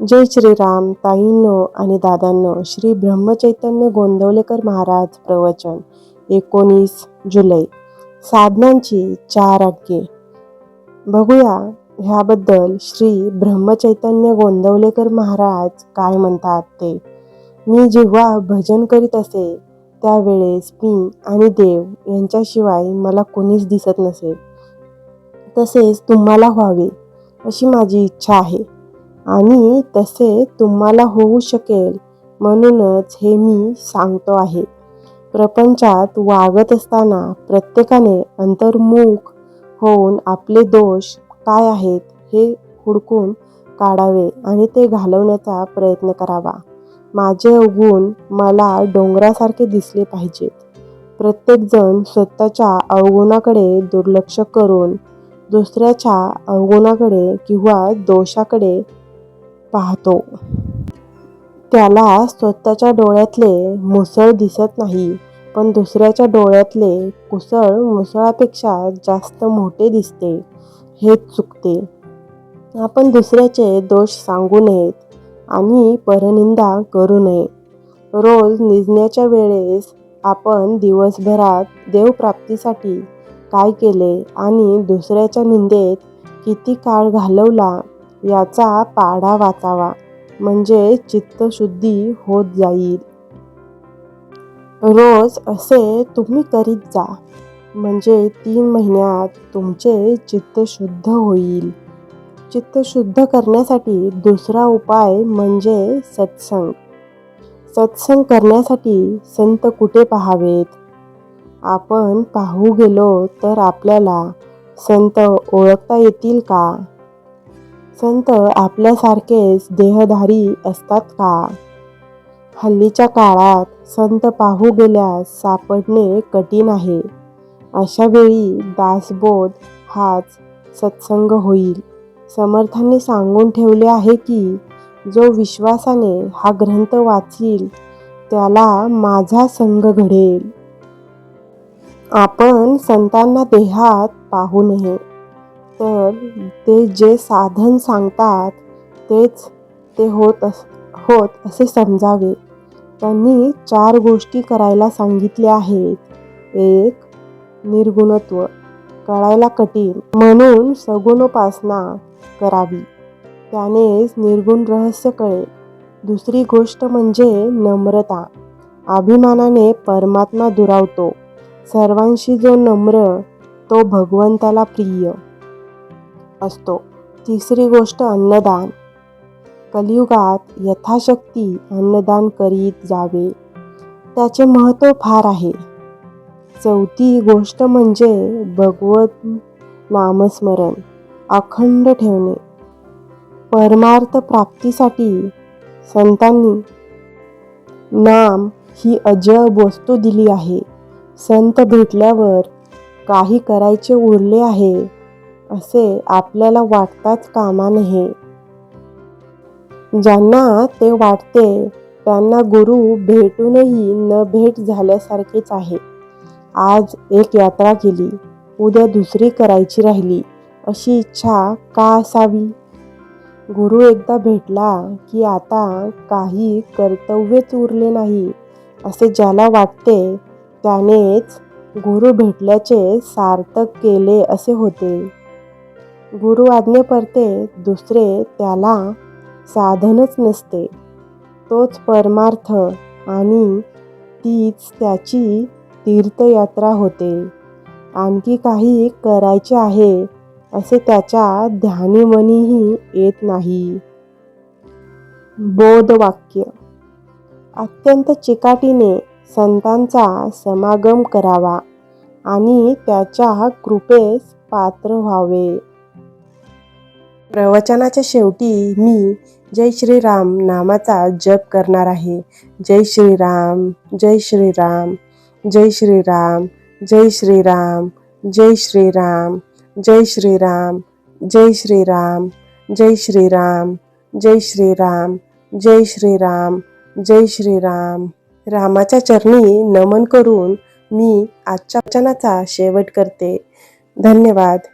जय श्रीराम ताईंनो आणि दादांनो श्री ब्रह्मचैतन्य गोंदवलेकर महाराज प्रवचन एकोणीस जुलै. साधनांची चार अज्ञे बघूया ह्याबद्दल श्री ब्रह्मचैतन्य गोंदवलेकर महाराज काय म्हणतात ते. मी जेव्हा भजन करीत असे त्यावेळेस मी आणि देव यांच्याशिवाय मला कोणीच दिसत नसेल तसेच तुम्हाला व्हावे अशी माझी इच्छा आहे. आणि तसे तुम्हाला होऊ शकेल म्हणूनच हे मी सांगतो आहे. प्रपंचात वागत असताना प्रत्येकाने अंतर्मुख होऊन आपले दोष काय आहेत हे हुडकून काढावे आणि ते घालवण्याचा प्रयत्न करावा. माझे अवगुण मला डोंगरासारखे दिसले पाहिजेत. प्रत्येकजण स्वतःच्या अवगुणाकडे दुर्लक्ष करून दुसऱ्याच्या अवगुणाकडे किंवा दोषाकडे पाहतो. त्याला स्वतःच्या डोळ्यातले मुसळ दिसत नाही पण दुसऱ्याच्या डोळ्यातले कुसळ मुसळापेक्षा जास्त मोठे दिसते. हे चुकते. आपण दुसऱ्याचे दोष सांगू नयेत आणि परनिंदा करू नये. रोज निजण्याच्या वेळेस आपण दिवसभरात देवप्राप्तीसाठी काय केले आणि दुसऱ्याच्या निंदेत किती काळ घालवला याचा पाढा वाचावा. म्हणजे चित्तशुद्धी होत जाईल. रोज असे तुम्ही करीत जा. म्हणजे तीन महिन्यात तुमचे चित्त शुद्ध होईल. चित्त शुद्ध करण्यासाठी दुसरा उपाय म्हणजे सत्संग. सत्संग करण्यासाठी संत कुठे पाहावेत? आपण पाहू गेलो तर आपल्याला संत ओळखता येतील का? संत आपल्यासारखेच देहधारी असतात का? हल्लीच्या काळात संत पाहू गेल्यास सापडणे कठीण आहे. अशा वेळी दासबोध हाच सत्संग होईल. समर्थांनी सांगून ठेवले आहे की जो विश्वासाने हा ग्रंथ वाचील त्याला माझा संघ घडेल. आपण संतांना देहात पाहू नये. तर ते जे साधन सांगतात तेच ते होत अस होत असे समजावे. त्यांनी चार गोष्टी करायला सांगितल्या आहेत. एक निर्गुणत्व. कळायला कठीण. म्हणून सगुणोपासना करावी. त्यानेच निर्गुण रहस्य कळेल. दुसरी गोष्ट म्हणजे नम्रता. अभिमानाने परमात्मा दुरावतो. सर्वांशी जो नम्र तो भगवंताला प्रिय. असतो. तिसरी गोष्ट अन्नदान. कलियुगात यथाशक्ती अन्नदान करीत जावे. त्याचे महत्त्व फार आहे. चौथी गोष्ट म्हणजे भगवत नामस्मरण अखंड ठेवणे. परमार्थ प्राप्तीसाठी संतांनी नाम ही अजब वस्तू दिली आहे. संत भेटल्यावर काही करायचे उरले आहे असे आपल्याला वाटताच कामा नये. ज्यांना ते वाटते त्यांना गुरु भेटूनही न भेट झाल्यासारखेच आहे. आज एक यात्रा केली उद्या दुसरी करायची राहिली अशी इच्छा का असावी? गुरु एकदा भेटला की आता काही कर्तव्यच उरले नाही असे ज्याला वाटते त्यानेच गुरु भेटल्याचे सार्थक केले असे होते. गुरु आज्ञेपरते दुसरे त्याला साधनच नसते. तोच परमार्थ आणि तीच त्याची तीर्थयात्रा होते. आणखी काही करायचे आहे असे त्याच्या ध्यानीमनीही येत नाही. बोधवाक्य. अत्यंत चिकाटीने संतांचा समागम करावा आणि त्याच्या कृपेस पात्र व्हावे. प्रवचनाच्या शेवटी मी जय श्रीराम नामाचा जप करणार आहे जय श्रीराम जय श्रीराम जय श्रीराम जय श्रीराम जय श्रीराम जय श्रीराम जय श्रीराम जय श्रीराम जय श्रीराम जय श्रीराम जय श्रीराम रामाच्या चरणी नमन करून मी आजच्या वचनाचा शेवट करते धन्यवाद